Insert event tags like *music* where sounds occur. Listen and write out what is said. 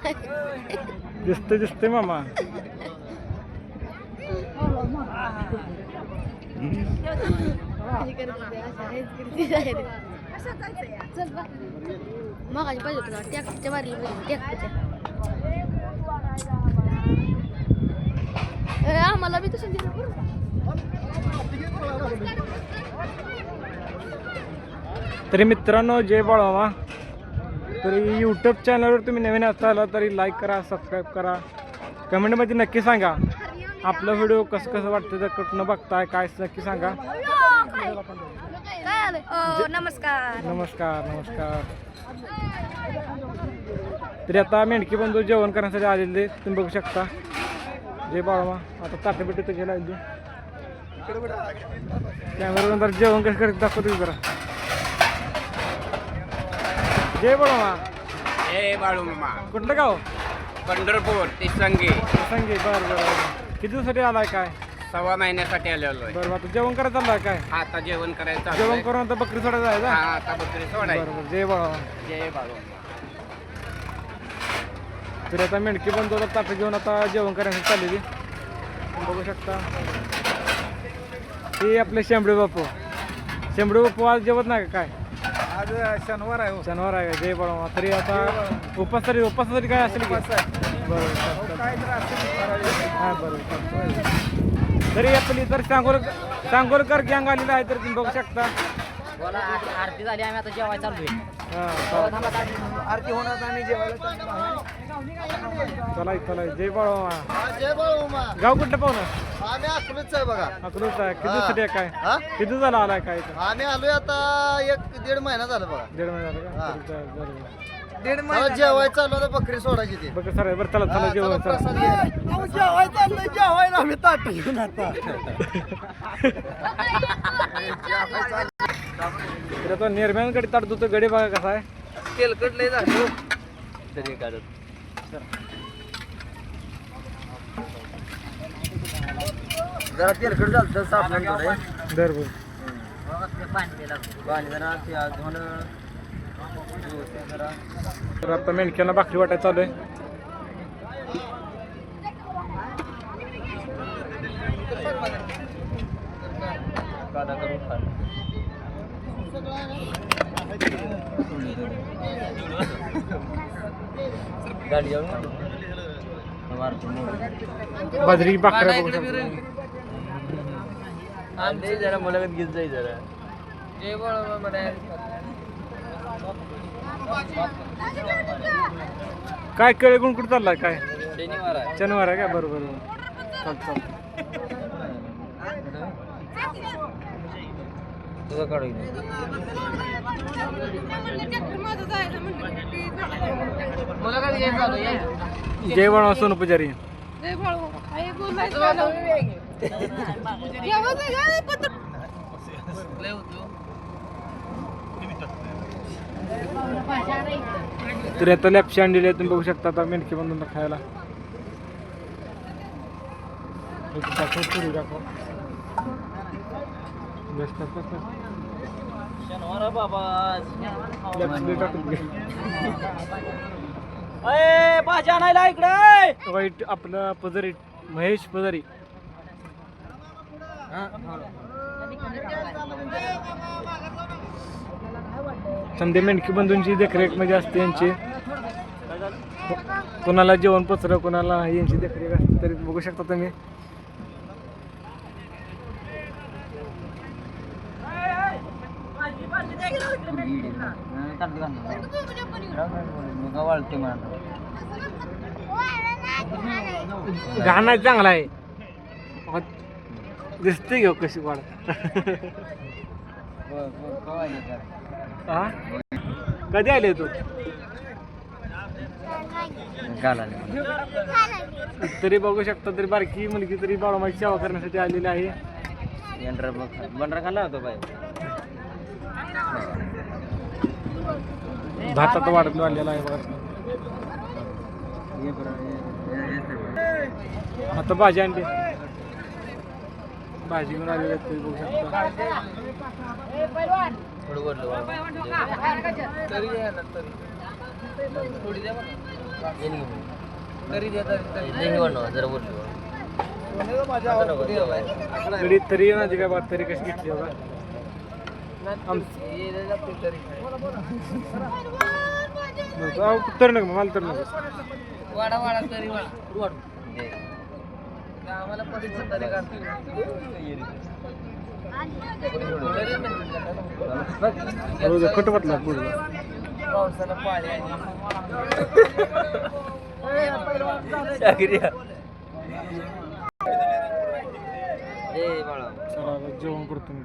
*laughs* दिसतंय दिसतंय मामा पाहिजे तुला आम्हाला बी तसं दिलं बरं. तरी मित्रांनो जय बाळावा तरी यूट्यूब चॅनलवर तुम्ही नवीन असाल तरी लाईक करा सबस्क्राईब करा. कमेंटमध्ये नक्की सांगा. आपलं व्हिडिओ कसं कसं वाटतं तर कुठनं बघताय काय नक्की सांगा. नमस्कार. नमस्कार नमस्कार. तरी आता मेंढकी बंधू जेवण करण्यासाठी आलेले तुम्ही बघू शकता. जय बाळामा आता ताटे बिटे तर गेला कॅमेरा जर जेवण कसं करत दाखवतो जरा. जय बाळामा ए बाळू मामा कुठलं गाव? पंढरपूर तिसंगी. सांगे बरं बरं बरं. किती दिवसासाठी आलाय काय? सव्वा महिन्यासाठी आलेलो आहे बरं. आता जेवण करायचं आलाय काय? आता जेवण करायचं जेवण आहे. करून आता बकरी सोडायचं आहे हा, का आता बकरी सोडायची. बरं बरं. जय बाळामा जय बाळू तरी आता मेंढकी बंधू आता ताटं घेऊन आता जेवण करण्यासाठी चाललेली. तुम्ही बघू शकता. हे आपले शेंबडे बापू. शेंबडे बापू आज जेवत नाही का काय? आज शनिवार आहे हो. शनिवार आहे जय तरी आता काय असेल की बरं चालतं. काय तर असेल फराळी. हा बरं चालतं. तरी आपली तर सांगोल सांगोलकर गँग आलेला आहे तर तुम्ही बघू शकता आरती झाली आम्ही आता जेवायला चाललोय चालेल. आरती होणार आम्ही जेवायला. चला चला जय बाळा जय बाळू. गाव कुठलं पाहुणं? आम्ही अकलूजच आहे बघा. अकलूच आहे. किती हा. आहे? काय हा? किती झाला आलाय काय? आम्ही आलोय आता एक दीड महिना झाला बघा. दीड महिना झाला का? दीड महिना जेवायला चाललो आता बकरी सोडायची ती. बरं सर बरं चला चला हा, चला, चला. घ्या. जेवायला. आम्ही ताट घेऊन आता. *laughs* तर आता निर्म्यानकडे ताट तो गडी बघा कसा आहे. तेलकट लय झालं. तरी काढत जरा तेलकट झालं तर सापडलं थोडं दर ते जरा तर आता मेंढक्यांना भाकरी वाटायला चालू आहे कादा करून खा गाडी जाऊन बाजरी शकतो. आमचे जरा मुलाखत घेत जाई जरा. काय केळे गुण कुठं चाललाय काय? शनिवार आहे. शनिवार आहे काय बरोबर चाल चाल. तुझं काढू जय बाळा सोनू पुजारी. तरी आता आहे तुम्ही बघू शकता आता मेंढकी बंधून खायला. दाखव, शनिवार आहे बाबा अय भाजी आणायला इकडे. वाईट आपलं पदरी महेश पदरी संध्या मेंढकी बंधूंची देखरेख म्हणजे असते यांची. कोणाला जेवण पचरं कोणाला यांची देखरेख असते तरी बघू शकता तुम्ही. वाळते गाणं चांगला आहे. दिसते घेऊ हो कशी वाढ. कधी आले तू? तरी बघू शकता तरी बारकी मुलगी तरी बाळमाची सेवा करण्यासाठी आलेली आहे. बंडरा खाल्ला होता बाई. भातात वाढत वाढलेला आहे बघा. आता भाजी आणली. भाजी घेऊन आलेली आहे तुम्ही बघू शकता. तरी थोडी तरी तरी माझी काय बात तरी कशी घेतली बाबा तर नको मला तर वाडा वाडा तरी आम्हाला परिचय तरी रोज कट बदला पुढे पावसाला पाळी जेवण करतो मी.